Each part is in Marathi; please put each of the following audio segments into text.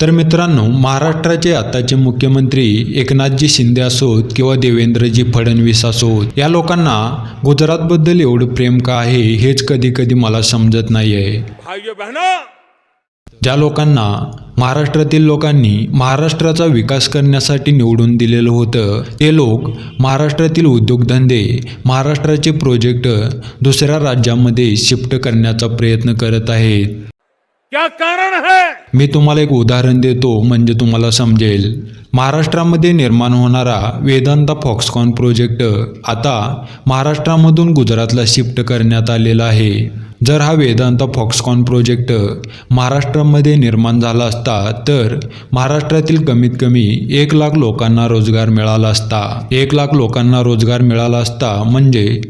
तर मित्रांनो महाराष्ट्राचे आताचे मुख्यमंत्री एकनाथजी शिंदे असोत किंवा देवेंद्रजी फडणवीस असोत या लोकांना गुजरातबद्दल एवढं प्रेम का आहे हेच कधी कधी मला समजत नाही आहे ज्या लोकांना महाराष्ट्रातील लोकांनी महाराष्ट्राचा विकास करण्यासाठी निवडून दिलेलं होतं ते लोक महाराष्ट्रातील उद्योगधंदे महाराष्ट्राचे प्रोजेक्ट दुसऱ्या राज्यामध्ये शिफ्ट करण्याचा प्रयत्न करत आहेत. क्या कारण है? मी तुम्हाला एक उदाहरण देतो म्हणजे तुम्हाला समजेल. महाराष्ट्रामध्ये निर्माण होणारा वेदांता फॉक्सकॉन प्रोजेक्ट आता महाराष्ट्रामधून गुजरातला शिफ्ट करण्यात आलेला आहे. जर हा वेदांता फॉक्सकॉन प्रोजेक्ट महाराष्ट्रामध्ये निर्माण झाला असता तर महाराष्ट्रातील कमीत कमी एक लाख लोकांना रोजगार मिळाला असता. एक लाख लोकांना रोजगार मिळाला असता म्हणजे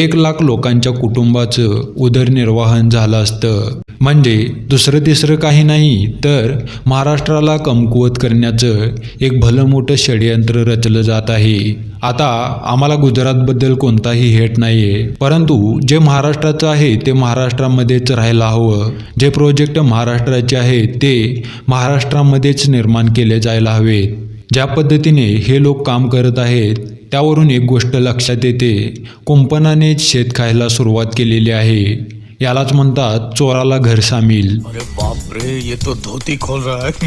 एक लाख लोकांच्या कुटुंबाचं उदरनिर्वाहन झालं असतं. म्हणजे दुसरं तिसरं काही नाही तर महाराष्ट्राला कमकुवत करण्याचं एक भलं मोठं षडयंत्र रचलं जात आहे. आता आम्हाला गुजरातबद्दल कोणताही हेट नाही आहे परंतु जे महाराष्ट्राचं आहे ते महाराष्ट्रामध्येच राहायला हवं. जे प्रोजेक्ट महाराष्ट्राचे आहे ते महाराष्ट्रामध्येच निर्माण केले जायला हवेत. ज्या पद्धतीने हे लोक काम करत आहेत त्यावरून एक गोष्ट लक्षात येते. कुंपणानेच शेत खायला सुरुवात केलेली आहे. यालाच म्हणतात चोराला घर सामील. अरे बाप रे ये तो धोती खोल रहा है.